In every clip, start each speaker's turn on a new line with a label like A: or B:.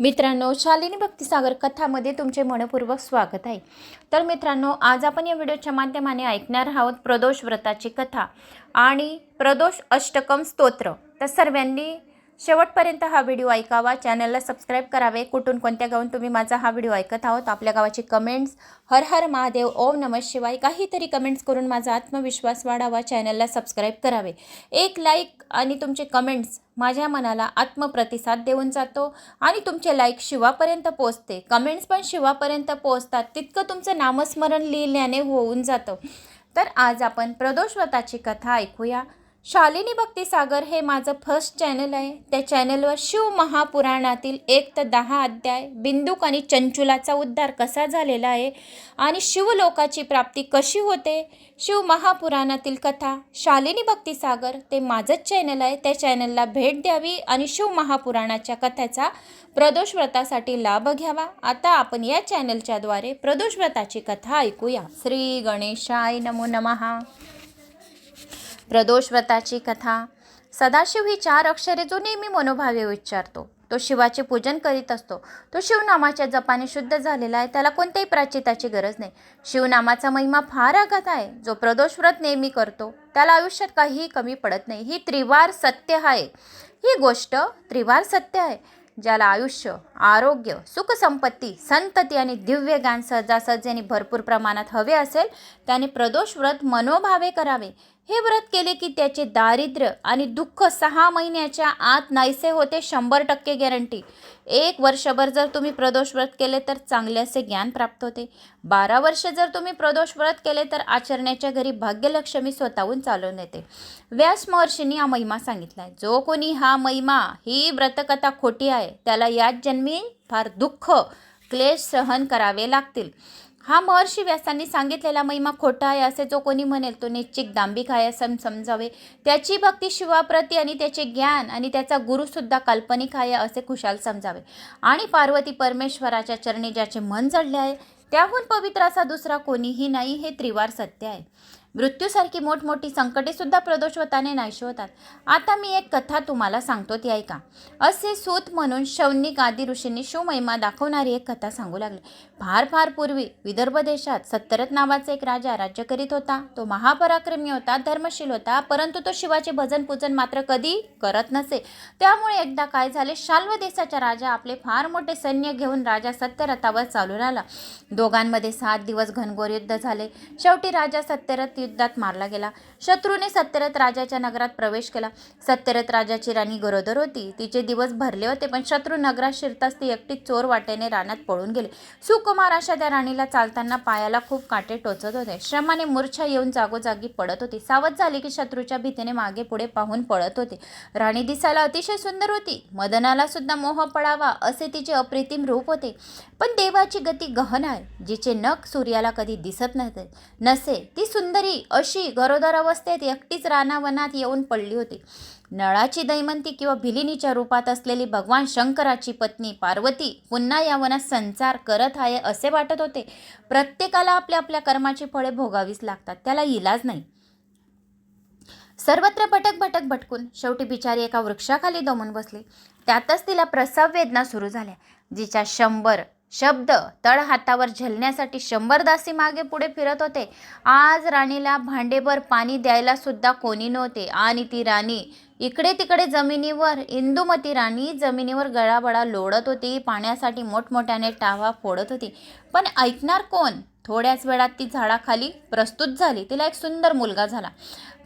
A: मित्रांनो शालिनी भक्तिसागर कथामध्ये तुमचे मनपूर्वक स्वागत आहे. तर मित्रांनो आज आपण या व्हिडिओच्या माध्यमाने ऐकणार आहोत प्रदोष व्रताची कथा आणि प्रदोष अष्टकम स्तोत्र. तर सर्वांनी शेवटपर्यंत हा व्हिडिओ ऐकावा. चॅनलला सबस्क्राईब करावे. कुठून कोणत्या गावून तुम्ही माझा हा व्हिडिओ ऐकत आहोत? आपल्या गावाची कमेंट्स हर हर महादेव. ओम नमः शिवाय. काहीतरी कमेंट्स करून माझा आत्मविश्वास वाढावा. चॅनलला सबस्क्राईब करावे. एक लाईक आणि तुमचे कमेंट्स माझ्या मनाला आत्मप्रतिसाद देऊन जातो आणि तुमचे लाईक शिवापर्यंत पोचते कमेंट्स पण शिवापर्यंत पोचतात तितकं तुमचं नामस्मरण लिहिल्याने होऊन जातं. तर आज आपण प्रदोषव्रताची कथा ऐकूया. शालिनी भक्तिसागर हे माझं फर्स्ट चॅनल आहे. त्या चॅनलवर शिव महापुराणातील एक तर दहा अध्याय बिंदूक आणि चंचुलाचा उद्धार कसा झालेला आहे आणि शिवलोकाची प्राप्ती कशी होते शिव महापुराणातील कथा शालिनी भक्तिसागर ते माझंच चॅनल आहे. त्या चॅनलला भेट द्यावी आणि शिव महापुराणाच्या कथेचा प्रदोष व्रतासाठी लाभ घ्यावा. आता आपण या चॅनलच्याद्वारे प्रदोष व्रताची कथा ऐकूया. श्री गणेशाय नमो नमः. प्रदोष व्रताची कथा. सदाशिव ही चार अक्षरे जो नेहमी मनोभावे उच्चारतो. तो शिवाचे पूजन करीत असतो. तो शिवनामाच्या जपाने शुद्ध झालेला आहे. त्याला कोणत्याही प्राचिताची गरज नाही. शिवनामाचा महिमा फार आघात आहे. जो प्रदोष व्रत नेहमी करतो त्याला आयुष्यात काहीही कमी पडत नाही. ही त्रिवार सत्य आहे. ही गोष्ट त्रिवार सत्य आहे. ज्याला आयुष्य आरोग्य सुखसंपत्ती संतती आणि दिव्य ज्ञान सहजासहजी भरपूर प्रमाणात हवे असेल त्याने प्रदोष व्रत मनोभावे करावे. हे व्रत केले की त्याचे दारिद्र्य आणि दुःख सहा महिन्याच्या आत नाहीसे होते शंभर टक्के गॅरंटी. एक वर्षभर जर तुम्ही प्रदोष व्रत केले तर चांगले असे ज्ञान प्राप्त होते. बारा वर्ष जर तुम्ही प्रदोष व्रत केले तर आचरण्याच्या घरी भाग्यलक्ष्मी स्वतःहून चालवून येते. व्यास महर्षींनी हा महिमा सांगितला आहे जो कोणी हा महिमा ही व्रतकथा खोटी आहे त्याला याच जन्मी फार दुःख क्लेश सहन करावे लागतील. हा महर्षी व्यासांनी सांगितलेला महिमा खोटा आहे असे जो कोणी म्हणेल तो निश्चित दांभिक आहे असं समजावे. त्याची भक्ती शिवाप्रती आणि त्याचे ज्ञान आणि त्याचा गुरुसुद्धा काल्पनिक आहे असे खुशाल समजावे. आणि पार्वती परमेश्वराच्या चरणी ज्याचे मन जडले आहे त्याहून पवित्र असा दुसरा कोणीही नाही हे त्रिवार सत्य आहे. मृत्यूसारखी मोठमोठी संकटेसुद्धा प्रदोषवताने नाहीशी होतात आता मी एक कथा तुम्हाला सांगतो ती ऐका. असे सूत म्हणून शौनिक आदी ऋषींनी शिवमहिमा दाखवणारी एक कथा सांगू लागले. फार फार पूर्वी विदर्भ देशात सत्तरथ नावाचा एक राजा राज्य करीत होता. तो महापराक्रमी होता धर्मशील होता परंतु तो शिवाचे भजन पूजन मात्र कधी करत नसे. त्यामुळे एकदा काय झाले शाल्व देशाचा राजा आपले फार मोठे सैन्य घेऊन राजा सत्यरथावर चालून आला. दोघांमध्ये सात दिवस घनघोर युद्ध झाले. शेवटी राजा सत्यरथ युद्धात मारला गेला. शत्रूने सत्यरथ राजाच्या नगरात प्रवेश केला. सत्यरथ राजाची राणी गरोदर होती. तिचे दिवस भरले होते पण शत्रू नगरात शिरताच ती एकटी चोर वाटेने रानात पळून गेले. सुकुमार अशा त्या राणीला चालताना पायाला खूप काटे टोचत होते. श्रमाने मूर्छा येऊन जागोजागी पडत होती. सावध झाली की शत्रूच्या भीतीने मागे पुढे पाहून पळत होते. राणी दिसायला अतिशय सुंदर होती. मदनाला सुद्धा मोह पडावा असे तिचे अप्रतिम रूप होते. पण देवाची गती गहन आहे. जिचे नख सूर्याला कधी दिसत नसे नसे ती सुंदरी अशी गरोदर अवस्थेत एकटीच रानावनात येऊन पडली होती. नळाची दैमंती किंवा भिलिनीच्या रूपात असलेली भगवान शंकराची पत्नी पार्वती पुन्हा या वनात संसार करत आहे असे वाटत होते. प्रत्येकाला आपल्या आपल्या कर्माची फळे भोगावीच लागतात त्याला इलाज नाही. सर्वत्र भटक भटक भटकून शेवटी बिचारी एका वृक्षाखाली दमून बसली. त्यातच तिला प्रसव वेदना सुरू झाल्या जिच्या शंभर शब्द तळ हातावर झेलण्यासाठी शंभर दासी मागे पुढे फिरत होते. आज राणीला भांडेभर पाणी द्यायला सुद्धा कोणी नव्हते. आणि ती राणी इकडे तिकडे जमिनीवर इंदुमती राणी जमिनीवर गळाबळा लोळत होती. पाण्यासाठी मोठमोठ्याने टावा फोडत होती. पण ऐकणार कोण? थोड्याच वेळात ती झाडाखाली प्रस्तुत झाली. तिला एक सुंदर मुलगा झाला.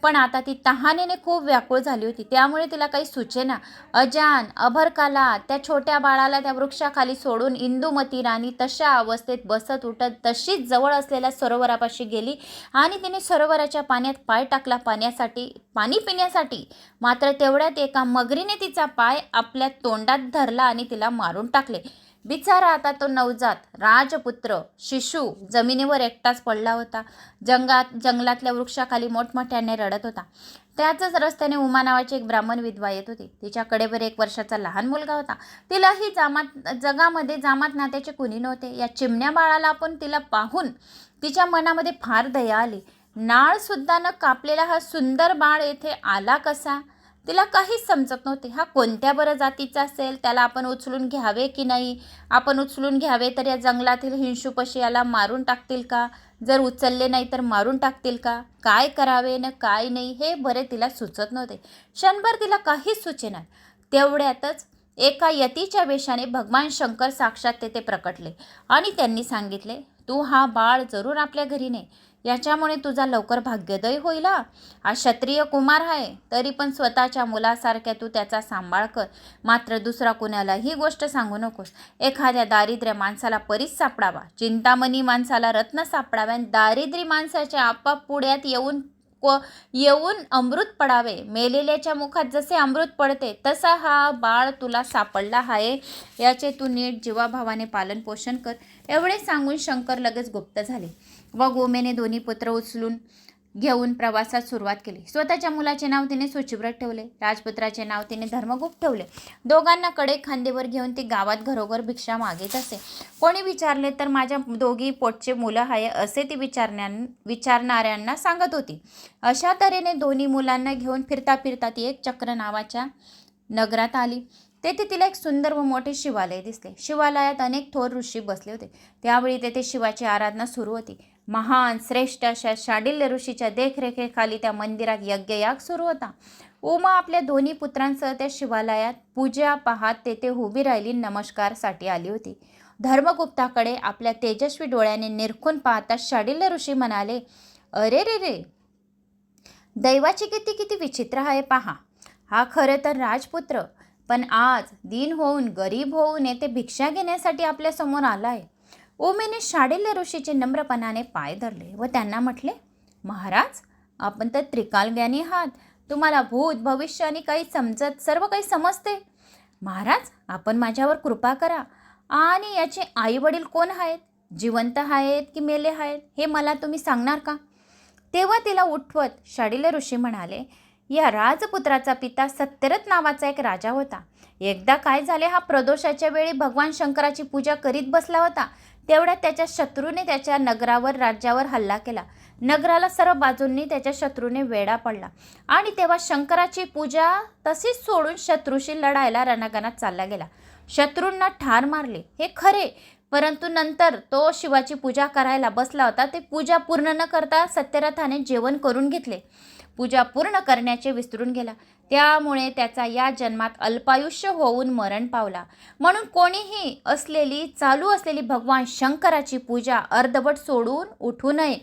A: पण आता ती तहानेने खूप व्याकुळ झाली होती. त्यामुळे तिला काही सुचेना अजान अभरकाला त्या छोट्या बाळाला त्या वृक्षाखाली सोडून इंदुमती राणी तशा अवस्थेत बसत उठत तशीच जवळ असलेल्या सरोवरापाशी गेली आणि तिने सरोवराच्या पाण्यात पाय टाकला. पाण्यासाठी पाणी पिण्यासाठी. मात्र तेवढ्यात एका मगरीने तिचा पाय आपल्या तोंडात धरला आणि तिला मारून टाकले. बिचारा आता तो नवजात राजपुत्र शिशू जमिनीवर एकटाच पडला होता. जंगात जंगलातल्या वृक्षाखाली मोठमोठ्याने रडत होता. त्याचंच रस्त्याने उमा नावाची एक ब्राह्मण विधवा येत होती. तिच्याकडेवर एक वर्षाचा लहान मुलगा होता. तिलाही जामात जगामध्ये जामात नात्याचे कुणी नव्हते. या चिमण्या बाळाला आपण तिला पाहून तिच्या मनामध्ये फार दया आली. नाळसुद्धा न कापलेला हा सुंदर बाळ येथे आला कसा? तिला काहीच समजत नव्हते. हा कोणत्या बरं जातीचा असेल त्याला आपण उचलून घ्यावे की नाही? आपण उचलून घ्यावे तर या जंगलातील हिंशुपशी याला मारून टाकतील का? जर उचलले नाही तर मारून टाकतील का? काय करावे न काय नाही हे बरे तिला सुचत नव्हते. क्षणभर तिला काहीच सुचेना तेवढ्यातच एका यतीच्या वेशाने भगवान शंकर साक्षात तेथे प्रकटले आणि त्यांनी सांगितले तू हा बाळ जरूर आपल्या घरी ने. याच्यामुळे तुझा लवकर भाग्योदय होईल. हा क्षत्रिय कुमार आहे तरी पण स्वतःच्या मुलासारख्या तू त्याचा सांभाळ कर. मात्र दुसरा कुणाला ही गोष्ट सांगू नकोस. एखाद्या दारिद्र्य माणसाला परीच सापडावा. चिंतामणी माणसाला रत्न सापडावे आणि दारिद्र्य माणसाच्या आपाप पुढ्यात येऊन को येऊन अमृत पडावे. मेलेल्याच्या मुखात जसे अमृत पडते तसा हा बाळ तुला सापडला आहे याचे तू नीट जीवाभावाने पालन पोषण कर. एवढे सांगून शंकर लगेच गुप्त झाले. व गोमेने दोन्ही पुत्र उचलून घेऊन प्रवासात सुरुवात केली. स्वतःच्या मुलाचे नाव तिने सुचिव्रत ठेवले. राजपुत्राचे नाव तिने धर्मगुप्त ठेवले. दोघांना कडे खांदेवर घेऊन ती गावात घरोघर भिक्षा मागित असे. कोणी विचारले तर माझ्या दोघी पोटचे मुलं आहे असे ती विचारण्या विचारणाऱ्यांना सांगत होती. अशा तऱ्हेने दोन्ही मुलांना घेऊन फिरता फिरता ती एक चक्र नावाच्या नगरात आली. तेथे तिला एक सुंदर व मोठे शिवालय दिसले. शिवालयात अनेक थोर ऋषी बसले होते. त्यावेळी तेथे शिवाची आराधना सुरू होती. महान श्रेष्ठ अशा शाडिल्य ऋषीच्या देखरेखीखाली त्या मंदिरात यज्ञयाग सुरू होता. उमा आपल्या दोन्ही पुत्रांसह त्या शिवालयात पूजा पाहात तेथे उभी राहिली नमस्कारसाठी आली होती. धर्मगुप्ताकडे आपल्या तेजस्वी डोळ्याने निरखून पाहता शाडिल्य ऋषी म्हणाले अरे रे रे दैवाची किती किती विचित्र आहे पहा. हा खरं तर राजपुत्र पण आज दिन होऊन गरीब होऊन येथे भिक्षा घेण्यासाठी आपल्यासमोर आला आहे ओमेने शाडिल्य ऋषीचे नम्रपणाने पाय धरले व त्यांना म्हटले महाराज आपण तर त्रिकालज्ञानी आहात. तुम्हाला भूत भविष्य आणि काही समजत सर्व काही समजते. महाराज आपण माझ्यावर कृपा करा. आणि याचे आई वडील कोण आहेत? जिवंत आहेत की मेले आहेत? हे मला तुम्ही सांगणार का? तेव्हा तिला उठवत शाडिल्य ऋषी म्हणाले या राजपुत्राचा पिता सत्यरथ नावाचा एक राजा होता. एकदा काय झाले हा प्रदोषाच्या वेळी भगवान शंकराची पूजा करीत बसला होता. तेवढ्यात त्याच्या शत्रूने त्याच्या नगरावर राज्यावर हल्ला केला. नगराला सर्व बाजूंनी त्याच्या शत्रूने वेढा पडला. आणि तेव्हा शंकराची पूजा तशीच सोडून शत्रूशी लढायला रणगणात चालला गेला. शत्रूंना ठार मारले. हे खरे परंतु नंतर तो शिवाची पूजा करायला बसला होता. ते पूजा पूर्ण न करता सत्यरथाने जेवण करून घेतले. पूजा पूर्ण करण्याचे विसरून गेला. त्यामुळे त्याचा या जन्मात अल्पायुष्य होऊन मरण पावला. म्हणून कोणीही असलेली चालू असलेली भगवान शंकराची पूजा अर्धवट सोडून उठू नये.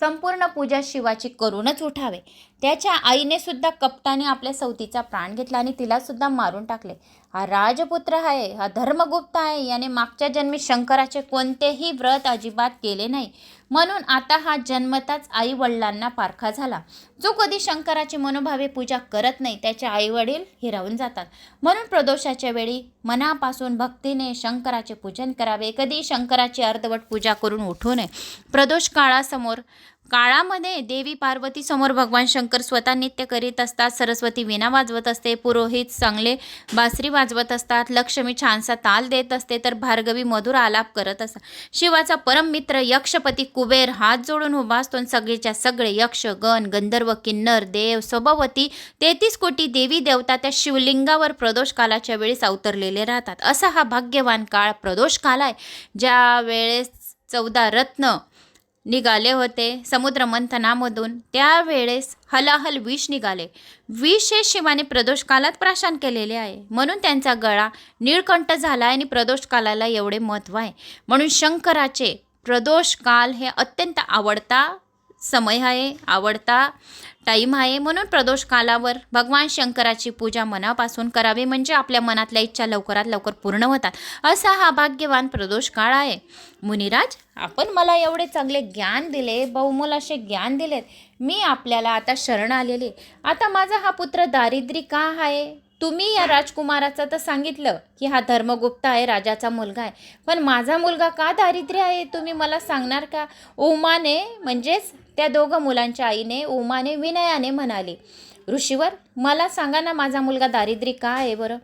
A: संपूर्ण पूजा शिवाची करूनच उठावे. त्याच्या आईने सुद्धा कपटाने आपल्या सवतीचा प्राण घेतला आणि तिला सुद्धा मारून टाकले. हा राजपुत्र आहे हा धर्मगुप्त आहे याने मागच्या जन्मी शंकराचे कोणतेही व्रत अजिबात केले नाही. म्हणून आता हा जन्मताच आई वडिलांना पारखा झाला. जो कधी शंकराची मनोभावे पूजा करत नाही त्याचे आई वडील हिरावून जातात. म्हणून प्रदोषाच्या वेळी मनापासून भक्तीने शंकराचे पूजन करावे. कधी शंकराची अर्धवट पूजा करून उठू नये. प्रदोष काळासमोर काळामध्ये देवी पार्वती समोर भगवान शंकर स्वतः नित्य करीत असतात सरस्वती विणा वाजवत असते पुरोहित चांगले बासरी वाजवत असतात लक्ष्मी छानसा ताल देत असते तर भार्गवी मधुर आलाप करत असतात. शिवाचा परम मित्र यक्षपती कुबेर हात जोडून उभा असतो सगळेच्या सगळे यक्ष गण गंधर्व किन्नर देव स्वभावती तेहतीस कोटी देवी देवता त्या शिवलिंगावर प्रदोष कालाच्या वेळेस अवतरलेले राहतात. असा हा भाग्यवान काळ प्रदोष काल आहे. ज्या वेळेस चौदा रत्न निघाले होते समुद्र मंथनामधून. त्यावेळेस हलाहल विष निघाले. विष हे शिवाने प्रदोष कालात प्राशन केलेले आहे. म्हणून त्यांचा गळा निळकंठ झाला आणि प्रदोष कालाला एवढे महत्त्व आहे. म्हणून शंकराचे प्रदोष काल हे अत्यंत आवडता समय आहे आवडता टाईम आहे म्हणून प्रदोष कालावर भगवान शंकराची पूजा मनापासून करावी म्हणजे आपल्या मनातल्या इच्छा लवकरात लवकर पूर्ण होतात. असा हा भाग्यवान प्रदोष काळ आहे. मुनिराज आपण मला एवढे चांगले ज्ञान दिले बहुमोल असे ज्ञान दिलेत. मी आपल्याला आता शरण आलेले. आता माझा हा पुत्र दारिद्री का आहे? तुम्ही या राजकुमाराचं तर सांगितलं की हा धर्मगुप्त आहे राजाचा मुलगा आहे. पण माझा मुलगा का दारिद्र्य आहे तुम्ही मला सांगणार का? उमाने म्हणजेच त्या दोघं मुलांच्या आईने उमाने विनयाने म्हणाले ऋषीवर मला सांगा ना माझा मुलगा दारिद्र्य का आहे बरं?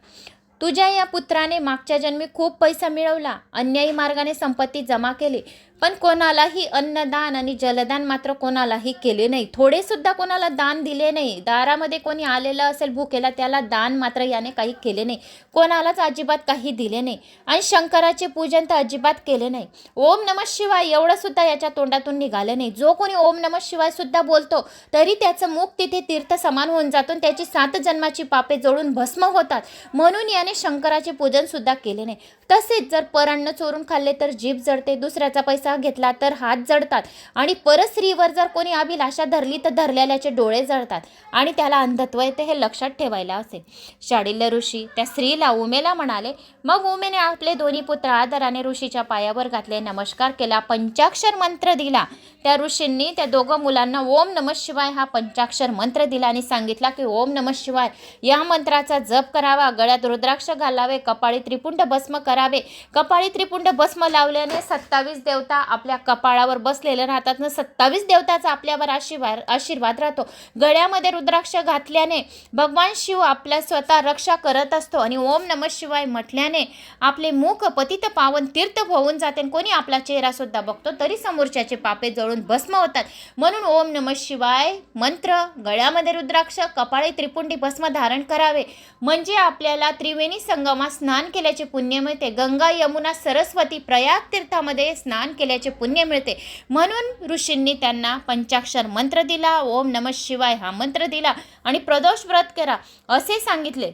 A: तुझ्या या पुत्राने मागच्या जन्मी खूप पैसा मिळवला अन्यायी मार्गाने संपत्ती जमा केली. पण कोणालाही अन्नदान आणि जलदान मात्र कोणालाही केले नाही. थोडे सुद्धा कोणाला दान दिले नाही. दारामध्ये कोणी आलेलं असेल भुकेला त्याला दान मात्र याने काही केले नाही. कोणालाच अजिबात काही दिले नाही. आणि शंकराचे पूजन तर अजिबात केले नाही. ओम नम शिवाय एवढं सुद्धा याच्या तोंडातून निघालं नाही. जो कोणी ओम नम शिवाय सुद्धा बोलतो तरी त्याचं मुख तिथे तीर्थ समान होऊन जातो त्याची सात जन्माची पापे जळून भस्म होतात. म्हणून याने शंकराचे पूजन सुद्धा केले नाही. तसेच जर परान्न चोरून खाल्ले तर जीभ जळते दुसऱ्याचा पैसा घेतला तर हात जडतात. आणि परस्त्रीवर जर कोणी अभिलाषा धरली तर धरलेल्याचे डोळे जळतात. आणि त्याला अंधत्व येते हे लक्षात ठेवायला असेल. शाडिल्य ऋषी त्या स्त्रीला उमेला म्हणाले मग उमेने आपले दोन्ही पुत्र आदराने ऋषीच्या पायावर घातले नमस्कार केला पंचाक्षर मंत्र दिला. त्या ऋषींनी त्या दोघं मुलांना ओम नम शिवाय हा पंचाक्षर मंत्र दिला आणि सांगितला की ओम नम शिवाय या मंत्राचा जप करावा. गळ्यात रुद्राक्ष घालावे कपाळी त्रिपुंड भस्म करावे. कपाळी त्रिपुंड भस्म लावल्याने सत्तावीस देवता आपल्या कपाळावर बसलेले राहतात ना सत्तावीस देवताचा आपल्यावर आशीर्वाद आशीर्वाद राहतो. गळ्यामध्ये रुद्राक्ष घातल्याने भगवान शिव आपल्या स्वतः रक्षा करत असतो आणि ओम नम शिवाय म्हटल्याने आपले मुख पतित पावन तीर्थ होऊन जाते आणि कोणी आपला चेहरा सुद्धा बघतो तरी समोरच्याचे पापे जळून भस्म होतात. म्हणून ओम नम शिवाय मंत्र गळ्यामध्ये रुद्राक्ष कपाळी त्रिपुंडी भस्म धारण करावे. म्हणजे आपल्याला त्रिवेणी संगमात स्नान केल्याचे पुण्य मिळते. गंगा यमुना सरस्वती प्रयाग तीर्थामध्ये स्नान केल्याचे पुण्य मिळते. म्हणून ऋषींनी त्यांना पंचाक्षर मंत्र दिला ओम नम शिवाय हा मंत्र दिला आणि प्रदोष व्रत करा असे सांगितले.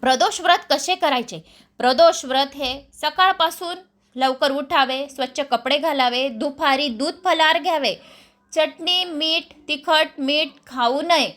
A: प्रदोष व्रत कसे करायचे? प्रदोष व्रत हे सकाळपासून लवकर उठावे स्वच्छ कपडे घालावे दुपारी दूध फलार घ्यावे. चटणी मीठ तिखट मीठ खाऊ नये.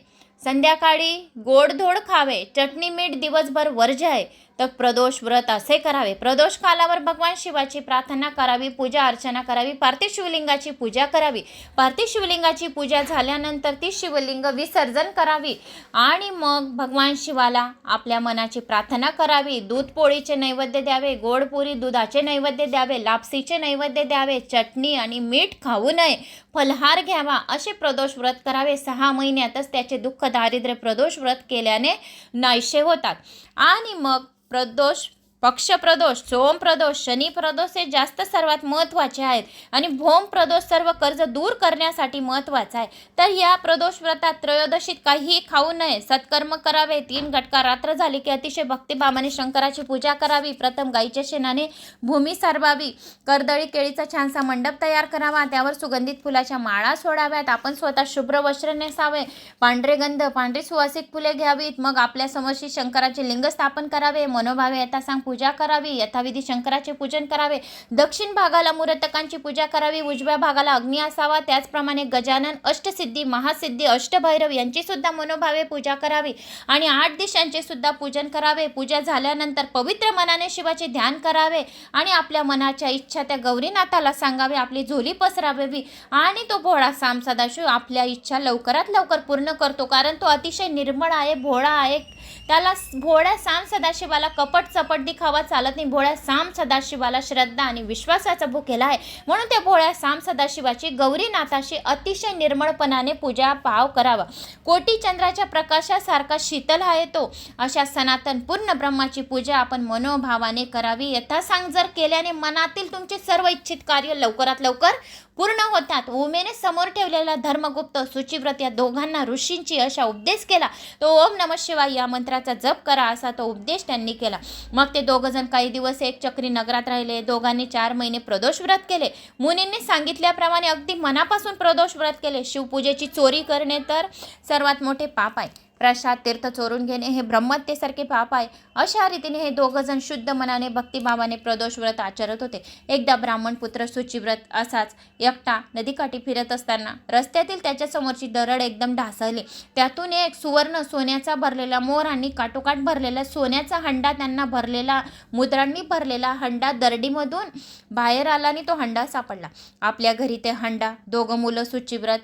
A: संध्याकाळी गोडधोड खावे. चटणी मीठ दिवसभर वर्ज्य आहे. तर प्रदोष व्रत असे करावे. प्रदोष कालावर भगवान शिवाची प्रार्थना करावी पूजा अर्चना करावी पार्थिव शिवलिंगाची पूजा करावी. पार्थिव शिवलिंगाची पूजा झाल्यानंतर ती शिवलिंग विसर्जन करावी आणि मग भगवान शिवाला आपल्या मनाची प्रार्थना करावी. दूध पोळीचे नैवेद्य द्यावे गोडपुरी दुधाचे नैवेद्य द्यावे लापसीचे नैवेद्य द्यावे चटणी आणि मीठ खाऊ नये फलहार घ्यावा असे प्रदोष व्रत करावे. सहा महिन्यातच त्याचे दुःख दारिद्र्य प्रदोष व्रत केल्याने नाहीसे होतात. आणि मग प्रदोष पक्ष प्रदोष सोम प्रदोष शनी प्रदोष हे जास्त सर्वात महत्त्वाचे आहेत. आणि भोम प्रदोष सर्व कर्ज दूर करण्यासाठी महत्त्वाचा आहे. तर या प्रदोष व्रतात त्रयोदशीत काहीही खाऊ नये. सत्कर्म करावे. तीन घटका रात्र झाली की अतिशय भक्तिभामाने शंकराची पूजा करावी. प्रथम गाईच्या शेणाने भूमी सारवावी. कर्दळी केळीचा छानसा मंडप तयार करावा. त्यावर सुगंधित फुलाच्या माळा सोडाव्यात. आपण स्वतः शुभ्र वस्त्र नेसावे. पांढरे गंध पांढरी सुवासिक फुले घ्यावीत. मग आपल्या समोरशी शंकराचे लिंग स्थापन करावे. मनोभावे येता सांग पूजा करावी यथाविधी शंकराचे पूजन करावे. दक्षिण भागाला मुरतकांची पूजा करावी उजव्या भागाला अग्नी असावा. त्याचप्रमाणे गजानन अष्टसिद्धी महासिद्धी अष्टभैरव यांची सुद्धा मनोभावे पूजा करावी. आणि आठ दिशांचे सुद्धा पूजन करावे. पूजा झाल्यानंतर पवित्र मनाने शिवाचे ध्यान करावे आणि आपल्या मनाच्या इच्छा त्या गौरीनाथाला सांगावे आपली झोली पसरावी आणि तो भोळा साम सदाशिव आपल्या इच्छा लवकरात लवकर पूर्ण करतो. कारण तो अतिशय निर्मळ आहे भोळा आहे. त्याला भोळ्या साम सदाशिवाला कपट चपट दिखावा चालत नाही. भोळ्या साम सदाशिवाला श्रद्धा आणि विश्वासाचा भुकेला आहे. म्हणून त्या भोळ्या साम सदाशिवाची गौरीनाथाशी अतिशय निर्मळपणाने पूजा पाव करावा. कोटी चंद्राच्या प्रकाशासारखा शीतल आहे तो. अशा सनातन पूर्ण ब्रह्माची पूजा आपण मनोभावाने करावी. यथासांग जर केल्याने मनातील तुमचे सर्व इच्छित कार्य लवकरात लवकर पूर्ण होतात. उमेने समोर ठेवलेला धर्मगुप्त सुचिव्रत या दोघांना ऋषींची अशा उपदेश केला. तो ओम नम शिवाय या मंत्राचा जप करा असा तो उपदेश त्यांनी केला. मग ते दोघं जण काही दिवस एक चक्री नगरात राहिले. दोघांनी चार महिने प्रदोष व्रत केले. मुनींनी सांगितल्याप्रमाणे अगदी मनापासून प्रदोष व्रत केले. शिवपूजेची चोरी करणे तर सर्वात मोठे पाप आहे. प्रसाद तीर्थ चोरून घेणे हे ब्रह्मत्येसारखे पाप आहे. अशा रीतीने हे दोघं जण शुद्ध मनाने भक्तिभावाने प्रदोष व्रत आचरत होते. एकदा ब्राह्मण पुत्र सुचिव्रत असाच एकटा नदीकाठी फिरत असताना रस्त्यातील त्याच्यासमोरची दरड एकदम ढासळली. त्यातून एक सुवर्ण सोन्याचा भरलेला मोर आणि काटोकाट भरलेला सोन्याचा हंडा त्यांना भरलेला मुद्रांनी भरलेला हंडा दरडीमधून बाहेर आला आणि तो हंडा सापडला. आपल्या घरी ते हंडा दोघं मुलं सुचिव्रत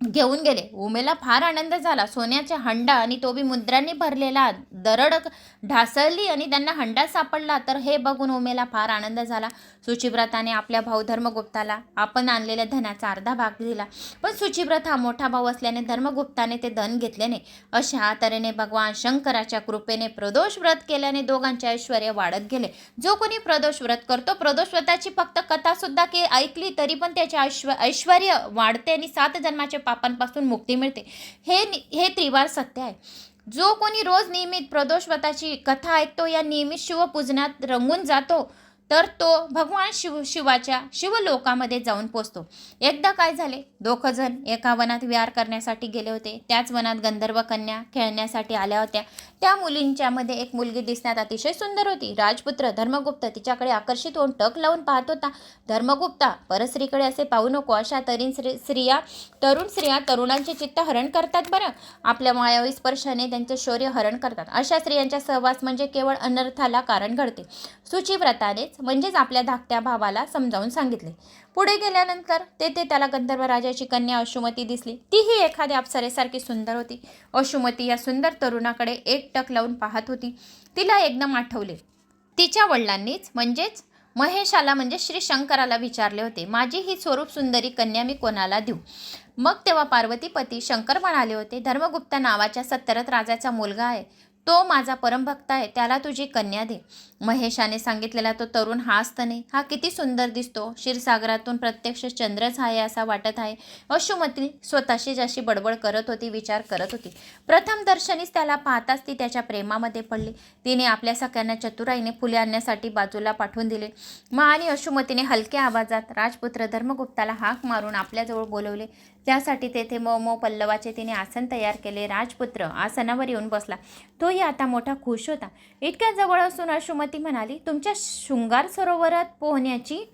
A: घेऊन गेले. उमेला फार आनंद झाला. सोन्याच्या हंडा आणि तो बी मुद्रांनी भरलेला दरड ढासळली आणि त्यांना हंडा सापडला. तर हे बघून उमेला फार आनंद झाला. सुचिव्रताने आपल्या भाऊ धर्मगुप्ताला आपण आणलेल्या धनाचा अर्धा भाग दिला. पण सुचिव्रत हा मोठा भाऊ असल्याने धर्मगुप्ताने ते धन घेतले नाही अशा तऱ्हेने भगवान शंकराच्या कृपेने प्रदोष व्रत केल्याने दोघांचे ऐश्वर वाढत गेले. जो कोणी प्रदोष व्रत करतो प्रदोष व्रताची फक्त कथा सुद्धा की ऐकली तरी पण त्याचे ऐश्व ऐश्वर वाढते आणि सात जन्माच्या पापांपासून मुक्ती मिळते. हे नि- हे त्रिवार सत्य आहे. जो कोणी रोज नियमित प्रदोष व्रताची कथा ऐकतो या नियमित शिवपूजनात रंगून जातो तर तो भगवान शिव शिवाच्या शिवलोकामध्ये जाऊन पोचतो. एकदा काय झाले? दोघं जण एका वनात विहार करण्यासाठी गेले होते. त्याच वनात गंधर्व कन्या खेळण्यासाठी आल्या होत्या. त्या मुलींच्यामध्ये एक मुलगी दिसण्यात अतिशय सुंदर होती. राजपुत्र धर्मगुप्त तिच्याकडे आकर्षित होऊन टक लावून पाहत होता. धर्मगुप्ता परस्त्रीकडे असे पाहू नको अशा तरीन स्त्री स्त्रिया तरुण स्त्रिया तरुणांचे चित्त हरण करतात बरं. आपल्या मायावी स्पर्शाने त्यांचे शौर्य हरण करतात. अशा स्त्रियांचा सहवास म्हणजे केवळ अनर्थाला कारण घडते. सुचिव्रतानेच म्हणजेच आपल्या धाकट्या भावाला समजावून सांगितले. पुढे गेल्यानंतर तेथे त्याला गंधर्व राजाची कन्या अशुमती दिसली. तीही एखाद्या अप्सरेसारखी सुंदर होती. अशुमती या सुंदर तरुणाकडे एक टक लावून पाहत होती. तिला एकदम आठवले. तिच्या वडिलांनीच म्हणजेच महेशाला म्हणजे श्री शंकराला विचारले होते माझी ही स्वरूप सुंदरी कन्या मी कोणाला देऊ? मग तेव्हा पार्वतीपती शंकर म्हणाले होते धर्मगुप्ता नावाच्या सत्तरत राजाचा मुलगा आहे. तो माझा परमभक्त आहे त्याला तुझी कन्या दे. महेशाने सांगितलेला तो तरुण हा असतं नाही. हा किती सुंदर दिसतो. क्षीरसागरातून प्रत्यक्ष चंद्रच आहे असा वाटत आहे. अशुमती स्वतःशी जशी बडबड करत होती विचार करत होती. प्रथम दर्शनीच त्याला पाहताच ती त्याच्या प्रेमामध्ये पडली. तिने आपल्या सगळ्यांना चतुराईने फुले आणण्यासाठी बाजूला पाठवून दिले. मग आणि अशुमतीने हलक्या आवाजात राजपुत्र धर्मगुप्ताला हाक मारून आपल्याजवळ बोलवले. त्यासाठी तेथे मोमो मो पल्लवाचे तिने आसन तयार केले. राजपुत्र आसनावर येऊन बसला. तोही आता मोठा खुश होता. इतक्या जवळ असून अशुमती म्हणाली तुमच्या शृंगार सरोवरात पोहण्याची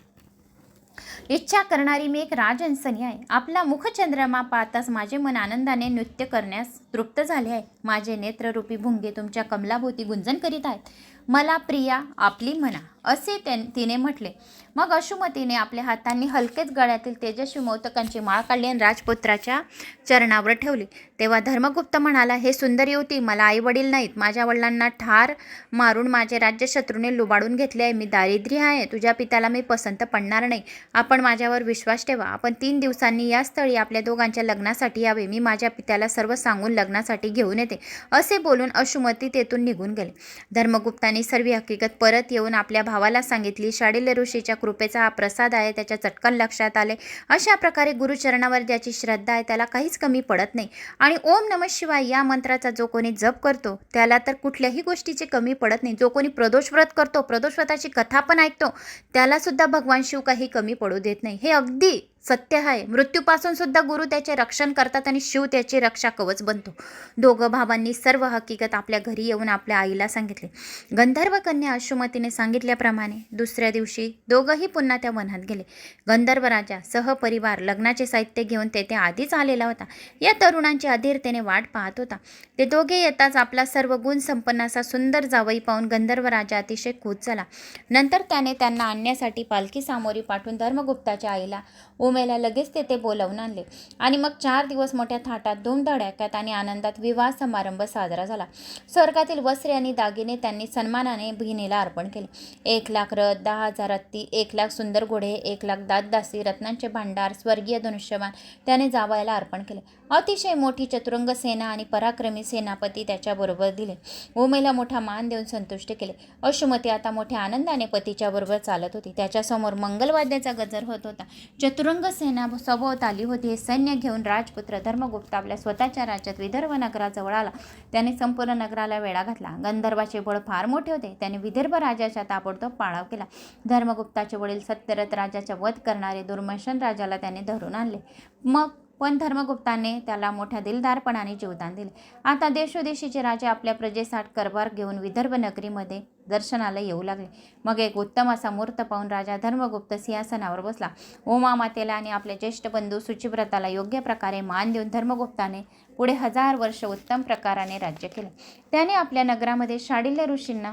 A: इच्छा करणारी मी एक राजहंसनी आहे. आपला मुखचंद्रमा पाहताच माझे मन आनंदाने नृत्य करण्यास तृप्त झाले आहे. माझे नेत्ररूपी भुंगे तुमच्या कमलाभोवती गुंजन करीत आहेत. मला प्रिया आपली म्हणा असे त्यां तिने म्हटले. मग अशुमतीने आपल्या हातांनी हलकेच गळ्यातील तेजस्वी मौतकांची माळ काढली आणि राजपुत्राच्या चरणावर ठेवली. तेव्हा धर्मगुप्त म्हणाला हे सुंदर युवती मला आई वडील नाहीत. माझ्या वडिलांना ठार मारून माझे राज्य शत्रूने लुबाडून घेतले आहे. मी दारिद्र्य आहे. तुझ्या पित्याला मी पसंत पडणार नाही. आपण माझ्यावर विश्वास ठेवा. आपण तीन दिवसांनी या स्थळी आपल्या दोघांच्या लग्नासाठी यावे. मी माझ्या पित्याला सर्व सांगून लग्नासाठी घेऊन येते. असे बोलून अशुमती तेथून निघून गेले. धर्मगुप्ताने सर्व हकीकत परत येऊन आपल्या भावाला सांगितली. शाडिल्य ऋषीच्या कृपेचा हा प्रसाद आहे त्याच्या चटकन लक्षात आले. अशा प्रकारे गुरुचरणावर ज्याची श्रद्धा आहे त्याला काहीच कमी पडत नाही. आणि ओम नम शिवाय या मंत्राचा जो कोणी जप करतो त्याला तर कुठल्याही गोष्टीची कमी पडत नाही. जो कोणी प्रदोष व्रत करतो प्रदोष व्रताची कथा पण ऐकतो त्यालासुद्धा भगवान शिव काही कमी पडू देत नाही. हे अगदी सत्य आहे. मृत्यूपासून सुद्धा गुरु त्याचे रक्षण करतात आणि शिव त्याचे रक्षा कवच बनतो. दोघं भावांनी सर्व हकीकत आपल्या घरी येऊन आपल्या आईला सांगितले. गंधर्व कन्या अशुमतीने सांगितल्याप्रमाणे दुसऱ्या दिवशी दोघंही पुन्हा त्या वनात गेले. गंधर्व राजा सहपरिवार लग्नाचे साहित्य घेऊन तेथे आधीच आलेला होता. या तरुणांची अधीरतेने वाट पाहत होता. ते दोघे येताच आपला सर्व गुण संपन्न असा सुंदर जावई पाहून गंधर्व राजा अतिशय खुश झाला. नंतर त्याने त्यांना आणण्यासाठी पालखी सामोरी पाठवून धर्मगुप्ताच्या आईला ओम उमेला लगेच तेथे बोलावून आणले. आणि मग चार दिवस मोठ्या थाटात धूमधडाक्यात आणि आनंदात विवाह समारंभ साजरा झाला. स्वर्गातील वस्त्रे आणि दागिने त्यांनी सन्मानाने बहिणीला अर्पण केले. एक लाख रथ दहा हजार हत्ती एक लाख सुंदर घोडे एक लाख दातदासी रत्नांचे भांडार स्वर्गीय धनुष्यमान त्याने जावायला अर्पण केले. अतिशय मोठी चतुरंग सेना आणि पराक्रमी सेनापती त्याच्याबरोबर दिले. उमेला मोठा मान देऊन संतुष्ट केले. अशुमती आता मोठ्या आनंदाने पतीच्या बरोबर चालत होती. त्याच्यासमोर मंगलवाद्याचा गजर होत होता. चतुरंग सेना सभोवत आली होती. हे सैन्य घेऊन राजपुत्र धर्मगुप्त आपल्या स्वतःच्या राज्यात विदर्भ नगराजवळ आला. त्याने संपूर्ण नगराला वेढा घातला. गंधर्वाचे बळ फार मोठे होते. त्याने विदर्भ राजाच्या ताबडतोब पाळाव केला. धर्मगुप्ताचे वडील सत्यरथ राजाचा वध करणारे दुर्मशन राजाला त्याने धरून आणले. मग पण धर्मगुप्ताने त्याला मोठ्या दिलदारपणाने जीवदान दिले. आता देशोदेशीचे राजे आपल्या प्रजेसाठ करभार घेऊन विदर्भ नगरीमध्ये दर्शनाला येऊ लागले. मग एक उत्तम असा मूर्त पाहून राजा धर्मगुप्त सिंहासनावर बसला. ओमा मातेला आणि आपल्या ज्येष्ठ बंधू सुचिव्रताला योग्य प्रकारे मान देऊन धर्मगुप्ताने पुढे हजार वर्ष उत्तम प्रकाराने राज्य केले. त्याने आपल्या नगरामध्ये शाडिल्य ऋषींना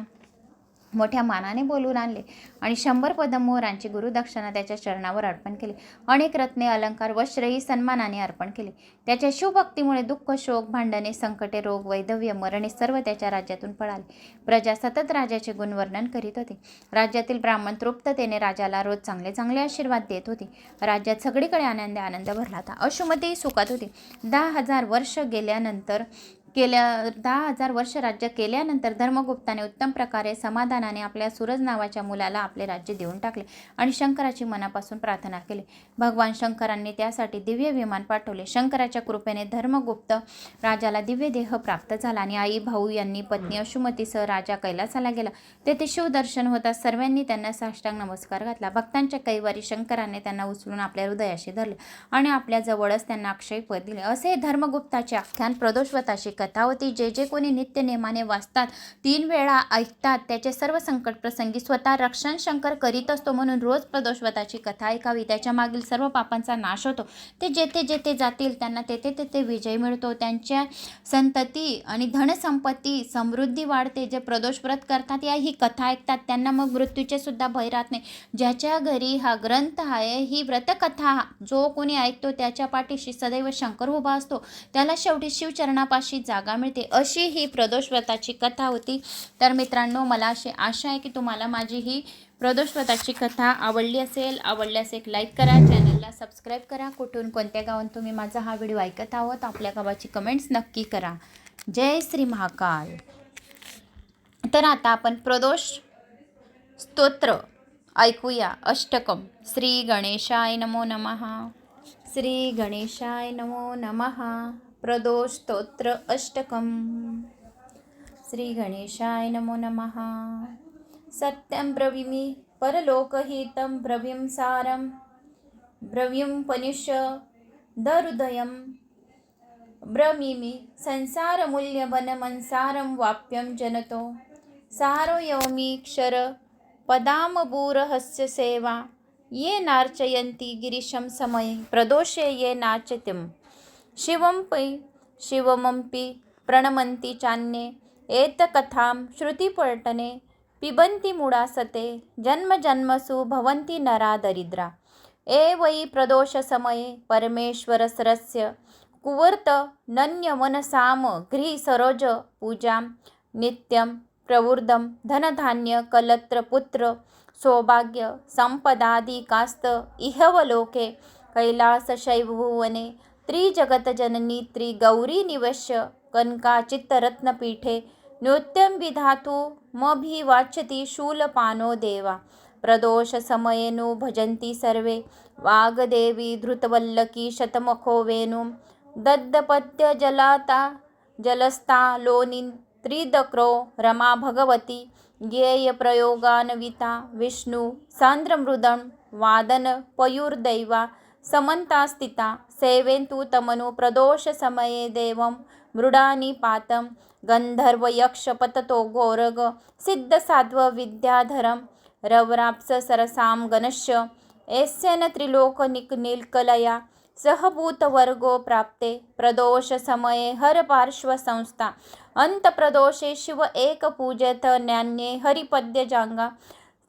A: मोठ्या मानाने बोलून आणले आणि शंभर पदम मोहरांची गुरुदक्षिणा त्याच्या चरणावर अर्पण केली. अनेक रत्ने अलंकार वस्त्रही सन्मानाने अर्पण केले. त्याच्या शिवभक्तीमुळे दुःख शोक भांडणे संकटे रोग वैधव्य मरणे सर्व त्याच्या राज्यातून पळाले. प्रजा सतत राजाचे गुणवर्णन करीत होते. राज्यातील ब्राह्मण तृप्ततेने राजाला रोज चांगले चांगले आशीर्वाद देत होते. राज्यात सगळीकडे आनंद आनंद भरला होता. अशुमती सुखात होती. दहा हजार वर्ष गेल्यानंतर केल्या दहा हजार वर्ष राज्य केल्यानंतर धर्मगुप्ताने उत्तम प्रकारे समाधानाने आपल्या सूरज नावाच्या मुलाला आपले राज्य देऊन टाकले आणि शंकराची मनापासून प्रार्थना केली. भगवान शंकरांनी त्यासाठी दिव्य विमान पाठवले. शंकराच्या कृपेने धर्मगुप्त राजाला दिव्य देह प्राप्त झाला आणि आई भाऊ यांनी पत्नी अशुमतीसह राजा कैलासाला गेला. तेथे शिवदर्शन होता. सर्वांनी त्यांना साष्टांग नमस्कार घातला. भक्तांच्या कैवारी शंकराने त्यांना उचलून आपल्या हृदयाशी धरले आणि आपल्या जवळच त्यांना अक्षय पद दिले. असे धर्मगुप्ताचे आख्यान प्रदोषवताशी कथा होती. जे जे कोणी नित्यनेमाने वाचतात तीन वेळा ऐकतात. त्याचे सर्व संकट प्रसंगी स्वतः रक्षण शंकर करीत असतो म्हणून रोज प्रदोषवताची कथा ऐकावी. त्याच्या मागील सर्व पापांचा नाश होतो. ते जेथे जेथे जातील त्यांना तेथे तेथे विजय मिळतो. त्यांच्या संतती आणि धनसंपत्ती समृद्धी वाढते. जे प्रदोष व्रत करतात या ही कथा ऐकतात. त्यांना मग मृत्यूचे सुद्धा भय राहत नाही. ज्याच्या घरी हा ग्रंथ आहे ही व्रतकथा जो कोणी ऐकतो त्याच्या पाठीशी सदैव शंकर उभा असतो. त्याला शेवटी शिवचरणापाशी जा जागा मिळते अशी ही प्रदोषव्रताची कथा होती. तर मित्रांनो मला अशी आशा आहे की तुम्हाला माझी ही प्रदोषव्रताची कथा आवडली असेल आवडल्यास एक लाईक करा चॅनलला सबस्क्राईब करा. कुठून कोणत्या गावात तुम्ही माझा हा व्हिडिओ ऐकत आहोत आपल्या गावाची कमेंट्स नक्की करा. जय श्री महाकाल. तर आता आपण प्रदोष स्तोत्र ऐकूया. अष्टकम. श्री गणेशाय नमो नमः. श्री गणेशाय नमो नमः. प्रदोषस्तोत्र अष्टकम। श्री गणेशाय नमो नमः। सत्यं ब्रवीमि परलोकहितं ब्रवीं सारं। ब्रवीं पनिष दहृदयं ब्रमीमि संसारमूल्यवनमंसारं वाप्यं जनतो। सारो यौमीक्षर पदामबूरहस्य सेवा ये नार्चयन्ति गिरिशं समये। प्रदोषे ये नाचतिम् शिवं पै शिवमपि प्रणमन्ति चान्ये एतकथां श्रुतिपटने पिबन्ति मुडासते जन्मजन्मसु भवन्ति नरा दरिद्रा। ए वै प्रदोषसमये परमेश्वरसरस्य कुवर्त नन्यमनसाम गृहसरोज पूजां नित्यं प्रवृद्धं धनधान्य कलत्रपुत्र सौभाग्य संपदादिकास्त इहवलोके कैलासशैवभुवने त्रिजगतजननी त्रिगौरीनिवश्य कनकाचित्तरत्नपीठे नृत्यं विधातु मभिवाच्यति शूलपानो देवा। प्रदोषसमये नु भजन्ति सर्वे। वाग्देवी धृतवल्लकी शतमुखो वेणुं। दद्दपत्यजलाता जलस्ता लोनिन् त्रिदक्रो रमा भगवती। ज्ञेयप्रयोगान्विता विष्णु सान्द्रमृदं वादनपयुर्दैवा। समन्तास्थिता सेवेन्तु तमनु प्रदोषसमये देवं मृडानिपातं गन्धर्वयक्षपततो गोरग सिद्धसाध्वविद्याधरं रवराप्सरसां गणश्च एस्यन त्रिलोकनिकनिल्कलया सहभूतवर्गो प्राप्ते प्रदोषसमये हरपार्श्वसंस्था अन्तप्रदोषे शिव एकपूजत न्यान्ये हरिपद्यजाङ्गा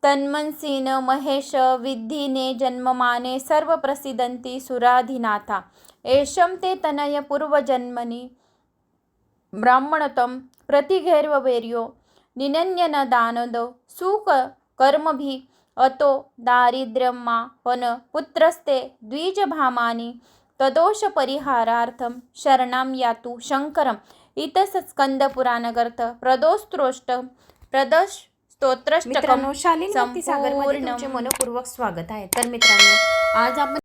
A: तन्मनसीन महेश विद्धीने जन्ममाने सर्वप्रसिदन्ति सुराधिनाथा। एषं ते तनय पूर्वजन्मनि। ब्राह्मणतं निनन्यनदानदौ सुक सुकर्मभि अतो दारिद्र्यं मा पन पुत्रस्ते द्विजभामानि। तदोषपरिहारार्थं शरणां यातु शङ्करम्। इतस स्कंदपुराणगर्थ प्रदोस्त्रोष्ट प्रदश स्तोत्रष्टकम
B: मित्रांनो शालिनी भक्ती सागरमध्ये तुमचे मनपूर्वक स्वागत आहे. तर मित्रांनो आज आपण